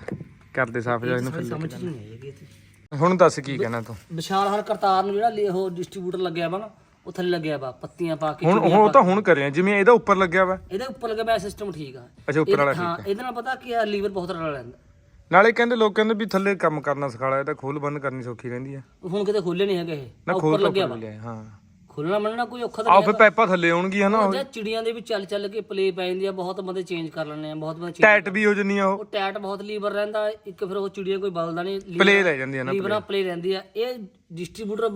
A: ਕਰਦੇ ਸਾਫ਼ ਜਾ ਇਹਨੂੰ
B: ਸਮਝ ਨਹੀਂ ਹੈਗੀ ਇਹ
A: ਫਿਰ ਹੁਣ ਦੱਸ ਕੀ ਕਹਿਣਾ ਤੂੰ।
B: ਵਿਸ਼ਾਲ ਹਰ ਕਰਤਾਰ ਨੂੰ ਜਿਹੜਾ ਉਹ ਡਿਸਟ੍ਰੀਬਿਊਟਰ ਲੱਗਿਆ ਵਾ ਨਾ ਉਹ ਥੱਲੇ ਲੱਗਿਆ ਵਾ ਪੱਤੀਆਂ ਪਾ ਕੇ
A: ਹੁਣ ਉਹ ਤਾਂ ਹੁਣ ਕਰਿਆ ਜਿਵੇਂ ਇਹਦਾ ਉੱਪਰ ਲੱਗਿਆ ਵਾ।
B: ਇਹਦੇ ਉੱਪਰ ਲੱਗਿਆ ਵਾ ਸਿਸਟਮ ਠੀਕ ਆ।
A: ਅੱਛਾ ਉੱਪਰ ਵਾਲਾ
B: ਹਾਂ
A: ਠੀਕ
B: ਇਹਦੇ ਨਾਲ ਪਤਾ ਕੀ ਆ ਲੀਵਰ ਬਹੁਤ ਰਲਾ ਲੈਂਦਾ
A: ਨਾਲੇ ਕਹਿੰਦੇ ਲੋਕ ਕਹਿੰਦੇ ਵੀ ਥੱਲੇ ਕੰਮ ਕਰਨਾ ਸਿਖਾਲਾ ਇਹ ਤਾਂ ਖੋਲ ਬੰਦ ਕਰਨੀ ਸੌਖੀ ਰਹਿੰਦੀ ਆ।
B: ਹੁਣ ਕਿਤੇ ਖੋਲੇ ਨਹੀਂ ਹੈਗੇ ਇਹ।
A: ਨਾ
B: ਆਹ
A: ਖੋਲ
B: ਉੱਪਰ
A: ਤਾਂ
B: ਲੱਗਿਆ
A: ਉੱਪਰ
B: ਵਾ।
A: ਲਿਆ ਹਾਂ।
B: ਖੋਲਣਾ ਮੰਨਣਾ ਕੋਈ ਔਖਾ ਤਾਂ
A: ਆਹ ਫਿਰ ਪੈਪਾ ਥੱਲੇ ਆਉਣਗੀਆਂ ਨਾ ਉਹ
B: ਜਾਂ ਚਿੜੀਆਂ ਦੇ ਵਿੱਚ ਚੱਲ ਚੱਲ ਕੇ ਪਲੇ ਪੈ ਜਾਂਦੀ ਆ ਬਹੁਤ ਬੰਦੇ ਚੇਂਜ ਕਰ ਲੈਂਦੇ ਆ ਬਹੁਤ ਬੰਦੇ change-
A: ਟਾਈਟ ਵੀ ਹੋ ਜੰਨੀ ਆ ਉਹ।
B: ਉਹ ਟੈਟ ਬਹੁਤ ਲੀਵਰ ਰਹਿੰਦਾ ਇੱਕ ਫਿਰ ਉਹ ਚਿੜੀਆਂ ਕੋਈ ਬਲਦਾ ਨਹੀਂ
A: ਪਲੇ ਰਹਿ ਜਾਂਦੀ ਆ ਨਾ
B: ਲੀਵਰਾਂ ਪਲੇ ਰਹਿੰਦੀ ਆ। ਇਹ ਡਿਸਟ੍ਰੀਬਿਊਟਰ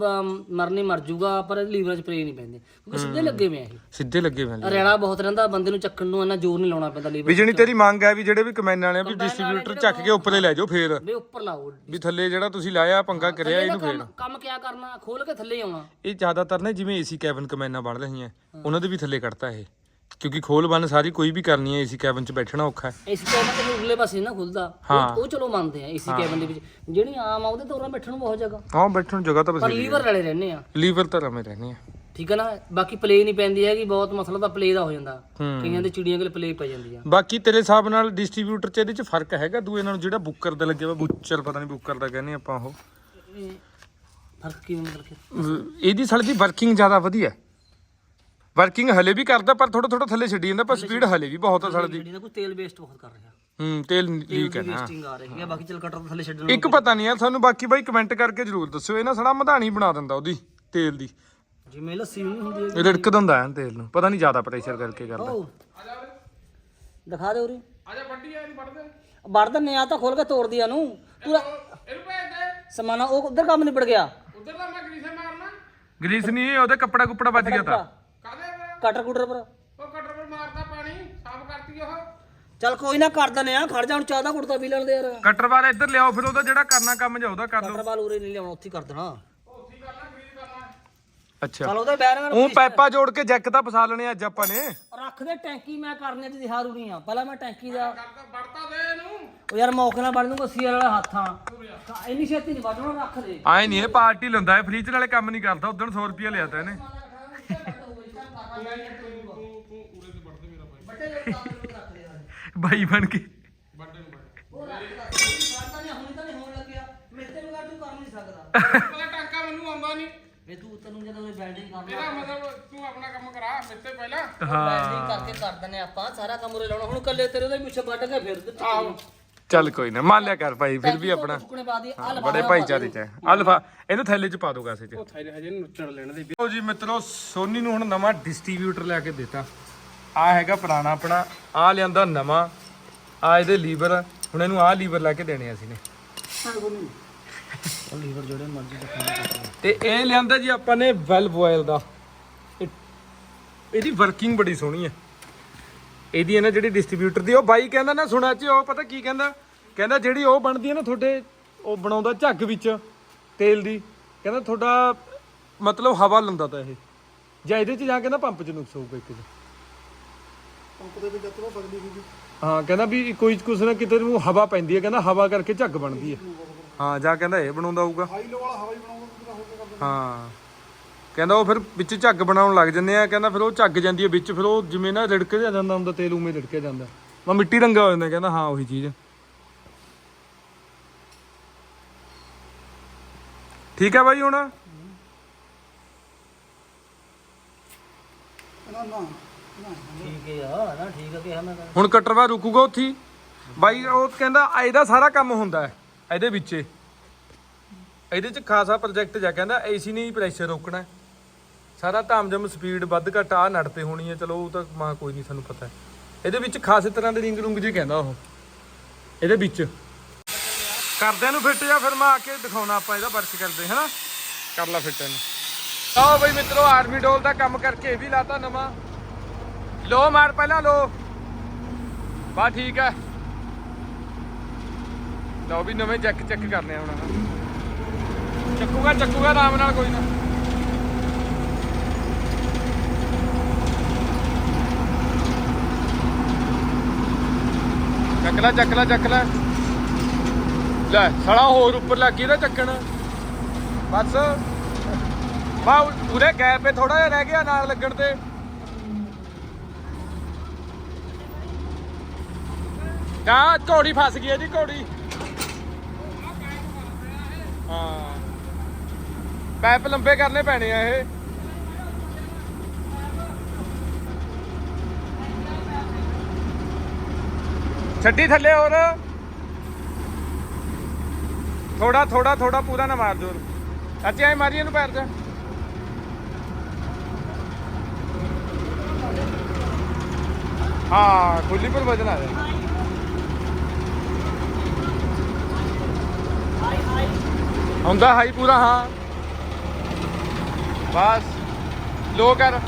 B: ਮਰਨੇ ਮਰ ਜੂਗਾ ਪਰ ਲੀਵਰਾਂ 'ਚ ਪਲੇ ਨਹੀਂ ਪੈਂਦੇ। ਕਿਉਂਕਿ ਸਿੱਧੇ ਲੱਗੇ ਹੋਏ ਆ ਇਹ।
A: ਸਿੱਧੇ ਲੱਗੇ ਪੈਂਦੇ
B: ਰੈਲਾ ਬਹੁਤ ਰਹਿੰਦਾ ਬੰਦੇ ਨੂੰ ਚੱਕਣ ਨੂੰ ਇੰਨਾ ਜ਼ੋਰ ਨਹੀਂ ਲਾਉਣਾ ਪੈਂਦਾ ਲੀਵਰ
A: ਵੀ ਜਣੀ ਤੇਰੀ ਮੰਗ ਹੈ ਵੀ ਜਿਹੜੇ ਵੀ ਕਮੈਨ ਵਾਲੇ ਆ ਵੀ ਡਿਸਟ੍ਰੀਬਿਊਟਰ ਚੱਕ ਕੇ ਉੱਪਰੇ ਲੈ ਜਾਓ ਫੇਰ।
B: ਵੇ ਉੱਪਰ ਲਾਓ।
A: ਵੀ ਥੱਲੇ ਜਿਹੜਾ ਤੁਸੀਂ ਲਾਇਆ ਪੰਗਾ ਕਰਿਆ ਇਹਨੂੰ ਫੇਰ।
B: ਕੰਮ ਕਿਆ ਕਰਨਾ? ਖੋਲ ਕੇ ਥੱਲੇ ਆਉਣਾ।
A: ਇਹ ਜ਼ਿਆਦਾਤਰ ਨੇ ਜਿਵੇਂ ਏਸੀ ਕੈਬਨ ਕਮੈਨਾਂ ਬਣ ਰਹੀਆਂ ਉਹਨਾਂ ਦੇ ਵੀ ਥੱਲੇ ਕੱਢਤਾ ਇਹ। ਕਿਉਂਕਿ ਖੋਲ ਬੰਨ ਸਾਰੀ ਕੋਈ ਵੀ ਕਰਨੀ ਹੈ ਏਸੀ ਕੈਬਨ 'ਚ ਬੈਠਣਾ ਔਖਾ ਹੈ।
B: ਏਸੀ ਕੈਬਨ ਦੇ ਉਰਲੇ ਪਾਸੇ ਨਾ ਖੁੱਲਦਾ। ਉਹ ਉਹ ਚਲੋ ਮੰਨਦੇ ਆ ਏਸੀ ਕੈਬਨ ਦੇ ਵਿੱਚ। ਜਿਹੜੀ ਆਮ ਆ ਉਹਦੇ ਉਰਾਂ ਬੈਠਣ ਨੂੰ ਬਹੁਤ ਜਗ੍ਹਾ।
A: ਹਾਂ ਬੈਠਣ ਨੂੰ ਜਗ੍ਹਾ ਤਾਂ
B: ਪਰ
A: ਬਸ
B: ਲੀਵਰ ਰਲੇ ਰਹਿੰਦੇ ਆ।
A: ਲੀਵਰ ਤਾਂ ਰਵੇਂ ਰਹਿਣੇ ਆ।
B: ਠੀਕ ਹੈ ਨਾ? ਬਾਕੀ ਪਲੇ ਨਹੀਂ ਪੈਂਦੀ ਹੈਗੀ ਬਹੁਤ ਮਸਲਾ ਤਾਂ ਪਲੇ ਦਾ ਹੋ ਜਾਂਦਾ।
A: ਹੂੰ।
B: ਕਈਆਂ ਦੇ ਚਿੜੀਆਂ ਕੋਲ ਪਲੇ ਪੈ ਜਾਂਦੀ ਆ।
A: ਬਾਕੀ ਤੇਰੇ ਹਿਸਾਬ ਨਾਲ ਡਿਸਟ੍ਰੀਬਿਊਟਰ 'ਚ ਇਹਦੇ 'ਚ ਫ਼ਰਕ ਹੈਗਾ? ਦੂਏ ਨਾਲ ਜਿਹੜਾ ਬੁੱਕਰ ਦਾ ਲੱਗਿਆ ਵਾ ਬੁੱਚਰ ਪਤਾ ਨਹੀਂ ਬੁੱਕਰ ਦਾ ਕਹਿੰਦੇ ਆਪਾਂ ਉਹ।
B: ਫ਼ਰਕ ਕੀ ਮਤਲਬ ਕਿ
A: ਅਹ ਇਹਦੀ ਸਾਲੀ ਦੀ ਵਰਕਿੰਗ ਜ਼ਿਆਦਾ ਵਧੀਆ ਵਰਕਿੰਗ ਹਲੇ ਵੀ ਕਰਦਾ ਪਰ ਥੋੜਾ ਥੋੜਾ ਥੱਲੇ ਛੱਡੀ ਜਾਂਦਾ ਪਰ ਸਪੀਡ ਹਲੇ ਵੀ ਬਹੁਤ ਆ ਦੀ।
B: ਜਿਹੜੀ ਨਾ ਕੋਈ ਤੇਲ ਵੇਸਟ ਬਹੁਤ ਕਰ ਰਿਹਾ।
A: ਹੂੰ ਤੇਲ ਲੀਕ ਹੈ ਨਾ।
B: ਵੇਸਟਿੰਗ ਆ ਰਹੀ ਹੈ ਬਾਕੀ ਚਲ ਕਟਰ ਤੋਂ ਥੱਲੇ ਛੱਡਣ
A: ਇੱਕ ਪਤਾ ਨਹੀਂ ਯਾਰ ਸਾਨੂੰ ਬਾਕੀ ਬਾਈ ਕਮੈਂਟ ਕਰਕੇ ਜਰੂਰ ਦੱਸਿਓ ਇਹ ਨਾ ਸੜਾ ਮਧਾਣੀ ਬਣਾ ਦਿੰਦਾ ਉਹਦੀ ਤੇਲ ਦੀ।
B: ਜਿਵੇਂ ਲੱਸੀ ਨਹੀਂ ਹੁੰਦੀ।
A: ਇਹ ਰਿੜਕ ਦਿੰਦਾ ਹੈ ਤੇਲ ਨੂੰ ਪਤਾ ਨਹੀਂ ਜ਼ਿਆਦਾ ਪ੍ਰੈਸ਼ਰ ਕਰਕੇ ਕਰਦਾ।
B: ਓ ਦਿਖਾ ਦੇ ਉਰੀ।
C: ਆ ਜਾ ਵੱਡੀ ਆ ਇਹਨੂੰ ਵੱਢ ਦੇ।
B: ਵੜ ਦਿੰਨੇ ਆ ਤਾਂ ਖੋਲ ਕੇ ਤੋੜ ਦਿਆ ਨੂੰ ਤੂੰ ਰਾ-
C: ਇਹਨੂੰ ਭੇਜ ਦੇ।
B: ਸਮਾਨਾ ਉਹ ਉਧਰ ਕੰਮ ਨਿਬੜ ਗਿਆ।
C: ਉਧਰ ਤਾਂ ਮੈਂ ਗਰੀਸੇ ਮਾਰਨਾ।
A: ਗਰੀਸ ਨਹੀਂ ਉਹਦੇ ਕੱਪੜਾ ਕੁੱਪੜਾ ਬਚ ਗਿਆ ਤਾਂ।
B: ਕਟਰ ਕੁਟਰ ਪਰ।
C: ਉਹ ਕਟਰ ਪਰ ਮਾਰਦਾ ਪਾਣੀ ਸਾਫ਼ ਕਰਤੀ ਉਹ।
B: ਚੱਲ ਕੋਈ ਨਾ ਕਰ ਦਿੰਨੇ ਆ ਖੜ ਜਾ ਹੁਣ ਚਾਹ ਦਾ ਕੁੜਤਾ ਪੀ ਲੈਣ ਦੇ ਯਾਰ।
A: ਕਟਰ ਵਾਲਾ ਇੱਧਰ ਲਿਆਓ ਫਿਰ ਉਹਦਾ ਜਿਹੜਾ ਕਰਨਾ ਕੰਮ ਜਾ ਉਹਦਾ ਕਰ ਲਓ।
B: ਕਟਰ ਵਾਲ ਉਰੇ ਨਹੀਂ ਲਿਆਉਣਾ ਉੱਥੇ ਹੀ ਕਰ ਦੇਣਾ।
C: ਉੱਥੀ ਕਰਨਾ ਗਰੀਸ ਕਰਨਾ
A: ਅੱਛਾ।
B: ਚੱਲ ਉਹਦੇ ਬੈਰਿੰਗ
A: ਉਹ ਪਾਈਪਾਂ ਜੋੜ ਕੇ ਜੈਕ ਤਾਂ ਫਸਾ ਲੈਣੇ ਅੱਜ ਆਪਾਂ ਨੇ।
B: ਰੱਖ ਦੇ ਟੈਂਕੀ ਮੈਂ ਕਰਨੇ ਤੇ ਦਿਖਾ ਰੂਣੀ ਆ। ਪਹਿਲਾਂ ਮੈਂ ਟੈਂਕੀ ਦਾ
C: ਵੜਤਾ ਦੇ ਇਹਨੂੰ।
B: ਉਹ ਯਾਰ ਮੌਕੇ ਨਾਲ ਬਣ ਦੂੰਗਾ ਸੀਆਰ ਵਾਲਾ ਹੱਥਾਂ ਇੰਨੀ ਛੇਤੀ ਨਹੀਂ ਵੱਢਣਾ ਰੱਖ ਦੇ।
A: ਆਏ ਨਹੀਂ ਇਹ ਪਾਰਟੀ ਲੰਦਾ ਹੈ ਫ੍ਰੀਜ ਨਾਲੇ ਕੰਮ ਨਹੀਂ ਕਰਦਾ ਉਦੋਂ 100 ਰੁਪਏ ਲਿਆ ਤਾ ਇਹਨੇ। ਬਾਈ ਬਣ ਕੇ।
C: ਪਤਾ ਟਾਂਕਾ ਮੈਨੂੰ ਆਉਂਦਾ ਨਹੀਂ
B: ਵੇ ਤੂੰ ਤੈਨੂੰ ਜਦੋਂ ਵੈਲਡਿੰਗ ਕਰਨਾ
C: ਇਹਦਾ ਮਤਲਬ ਤੂੰ ਆਪਣਾ ਕੰਮ ਕਰਾ ਮੇਤੇ ਪਹਿਲਾਂ
B: ਵੈਲਡਿੰਗ ਕਰਕੇ ਕਰ ਦਨੇ ਆਪਾਂ। ਸਾਰਾ ਕੰਮ ਉਰੇ ਲਾਉਣਾ। ਹੁਣ ਕੱਲੇ ਤੇਰੇ ਉਹਦੇ ਪਿੱਛੇ ਵੱਢ ਕੇ ਫਿਰ ਤੇ
C: ਆਹੋ।
A: ਚੱਲ ਕੋਈ ਨਾ ਮੰਨ ਲਿਆ ਕਰ ਭਾਈ ਫਿਰ ਵੀ ਆਪਣਾ
B: ਸੁੱਕਣੇ ਆ
A: ਬੜੇ ਭਾਈਚਾਰੇ ਚ ਅਲਫਾ ਇਹਨੂੰ ਥੈਲੇ ਚ ਪਾ ਦੋ ਕਾਸੇ ਚ।
C: ਉਹ ਥਾਇਰੇ ਹਜੇ ਨੁੱਚੜ ਲੈਣ ਦੇ।
A: ਲਓ ਜੀ ਮਿੱਤਰੋ ਸੋਨੀ ਨੂੰ ਹੁਣ ਨਵਾਂ ਡਿਸਟ੍ਰੀਬਿਊਟਰ ਲੈ ਕੇ ਦਿੱਤਾ। ਆ ਹੈਗਾ ਪੁਰਾਣਾ ਆਪਣਾ ਆ ਲਿਆਂਦਾ ਨਵਾਂ ਆ ਇਹਦੇ ਲੀਵਰ ਹੁਣ ਇਹਨੂੰ ਆ ਲੀਵਰ ਲੈ ਕੇ ਦੇਣੇ ਅਸੀਂ ਨੇ।
B: ਲੀਵਰ ਜਿਹੜੇ ਮਰਜ਼ੀ ਦਿਖਾਉਣ
A: ਤੇ ਇਹ ਲਿਆਂਦਾ ਜੀ ਆਪਾਂ ਨੇ ਵੈਲਵ ਆਇਲ ਦਾ। ਇਹ- ਇਹਦੀ ਵਰਕਿੰਗ ਬੜੀ ਸੋਹਣੀ ਹੈ। ਇਹਦੀ ਹੈ ਨਾ ਜਿਹੜੀ ਡਿਸਟ੍ਰੀਬਿਊਟਰ ਦੀ ਉਹ ਬਾਈ ਕਹਿੰਦਾ ਨਾ ਸੁਣਾ ਚ ਉਹ ਪਤਾ ਕੀ ਕਹਿੰਦਾ? ਕਹਿੰਦਾ ਜਿਹੜੀ ਉਹ ਬਣਦੀ ਹੈ ਨਾ ਤੁਹਾਡੇ ਉਹ ਬਣਾਉਂਦਾ ਝੱਗ ਵਿੱਚ ਤੇਲ ਦੀ। ਕਹਿੰਦਾ ਤੁਹਾਡਾ ਮਤਲਬ ਹਵਾ ਲੰਦਾ ਤਾਂ ਇਹ। ਜਾਂ ਇਹਦੇ ਚ ਜਾ ਕੇ ਨਾ ਪੰਪ ਚ ਨੁਕਸ ਹੋਊਗਾ ਇੱਕ ਚ
B: ਪੰਪ ਦੇ ਵਿੱਚ ਜੱਤਵਾ ਬਦਲੀ ਹੋਈ
A: ਹਾਂ ਕਹਿੰਦਾ ਵੀ ਕੋਈ ਕੁਛ ਨਾ ਕਿਤੇ ਨੂੰ ਹਵਾ ਪੈਂਦੀ ਹੈ ਕਹਿੰਦਾ ਹਵਾ ਕਰਕੇ ਝੱਗ ਬਣਦੀ ਹੈ। ਹਾਂ ਜਾਂ ਕਹਿੰਦਾ ਇਹ ਬਣਾਉਂਦਾ ਹੋਊਗਾ।
B: ਹਾਈ ਲੋ ਵਾਲਾ ਹਵਾ ਹੀ ਬਣਾਉਂਦਾ ਪੂਰਾ ਹੋ ਕੇ ਕਰ
A: ਹਾਂ। ਕਹਿੰਦਾ ਉਹ ਫਿਰ ਵਿੱਚ ਝੱਗ ਬਣਾਉਣ ਲੱਗ ਜੰਨੇ ਆ, ਕਹਿੰਦਾ ਫਿਰ ਉਹ ਝੱਗ ਜਾਂਦੀ ਹੈ ਵਿੱਚ, ਫਿਰ ਉਹ ਜਿਵੇਂ ਨਾ ਰਿੜਕ ਜਾਂਦਾ ਹੁੰਦਾ, ਤੇਲ ਉਵੇਂ ਰਿੜਕਿਆ ਜਾਂਦਾ ਮੈਂ ਮਿੱਟੀ ਰੰਗਾ ਹੋ ਜਾਂਦਾ, ਕਹਿੰਦਾ ਹਾਂ, ਉਹੀ ਚੀਜ਼ ਠੀਕ ਹੈ ਬਾਈ ਹੁਣ
B: ਠੀਕ ਹੈ ਆ ਨਾ ਠੀਕ ਹੈ ਕਿਹਾ ਮੈਂ ਤਾਂ।
A: ਹੁਣ ਕਟਰਵਾ ਰੁਕੂਗਾ ਉੱਥੇ ਹੀ। ਬਾਈ, ਉਹ ਕਹਿੰਦਾ ਇਹਦਾ ਸਾਰਾ ਕੰਮ ਹੁੰਦਾ ਹੈ, ਇਹਦੇ ਵਿੱਚ ਹੀ। ਇਹਦੇ ਚ ਖਾਸਾ ਪ੍ਰੋਜੈਕਟ ਜਾ ਕਹਿੰਦਾ ਏਸੀ ਨਹੀਂ ਪ੍ਰੈਸ਼ਰ ਰੋਕਣਾ ਹੈ। ਸਾਰਾ ਧਾਮਜਮ ਸਪੀਡ ਵੱਧ ਘੱਟ ਆ ਨੜ ਤੇ ਹੋਣੀ ਹੈ ਚਲੋ ਉਹ ਤਾਂ ਮਾ ਕੋਈ ਨਹੀਂ ਸਾਨੂੰ ਪਤਾ। ਹੈ। ਇਹਦੇ ਵਿੱਚ ਖਾਸੇ ਤਰ੍ਹਾਂ ਦੇ ਰਿੰਗ ਰੁੰਗ ਜੇ ਕਹਿੰਦਾ ਉਹ। ਇਹਦੇ ਵਿੱਚ। ਕਰਦਿਆਂ ਨੂੰ ਫਿੱਟ ਜਾ ਫਿਰ ਮੈਂ ਆ ਕੇ ਦਿਖਾਉਣਾ ਆਪਾਂ ਇਹਦਾ ਵਰਕ ਕਰਦੇ ਹਨਾ? ਕਰ ਲਾ ਫਿੱਟ ਇਹਨੂੰ। ਆਓ ਬਈ ਮਿੱਤਰੋ ਆਰਮੀ ਡੋਲ ਦਾ ਕੰਮ ਕਰਕੇ ਇਹ ਵੀ ਲਾਤਾ ਨਵਾਂ। ਲੋ ਮਾਰ ਪਹਿਲਾਂ ਲੋ ਬਾ ਠੀਕ ਹੈ ਲਓ ਵੀ ਨਵੇਂ ਚੈੱਕ ਚੈੱਕ ਕਰਨੇ ਆ ਹੁਣ। ਚੱਕੂਗਾ ਚੱਕੂਗਾ ਆਰਾਮ ਨਾਲ ਕੋਈ ਨਾ। ਚੱਕ ਲੈ ਚੱਕ ਲੈ ਚੱਕ ਲੈ। ਲੈ ਸੜਾ ਹੋਰ ਉੱਪਰ ਲੱਗੀ ਇਹਦਾ ਚੱਕਣ। ਬਸ। ਬਾ, ਉਰੇ ਗੈਪ ਤੇ ਥੋੜਾ ਜਿਹਾ ਰਹਿ ਗਿਆ ਨਾਲ ਲੱਗਣ ਤੇ। ਕਾ ਘੋੜੀ ਫਸ ਗਈ ਹੈ ਜੀ, ਘੋੜੀ। ਹਾਂ। ਪੈਪ ਲੰਬੇ ਕਰਨੇ ਪੈਣੇ ਆ ਇਹ। ਛੱਡੀ ਥੱਲੇ ਹੋਰ। ਥੋੜਾ ਥੋੜਾ ਥੋੜਾ ਪੂਰਾ ਨਾ ਮਾਰ ਦਿਓ ਅੱਛੇ ਐ ਮਾਰੀ ਇਹਨੂੰ ਪੈਰ 'ਚ। ਹਾਂ ਖੁੱਲੀ ਪਰ ਵਜਨ ਆ ਜਾ ਹੁੰਦਾ ਹਾਈ ਪੂਰਾ, ਹਾਂ। ਬਸ, ਲੋ ਕਰ।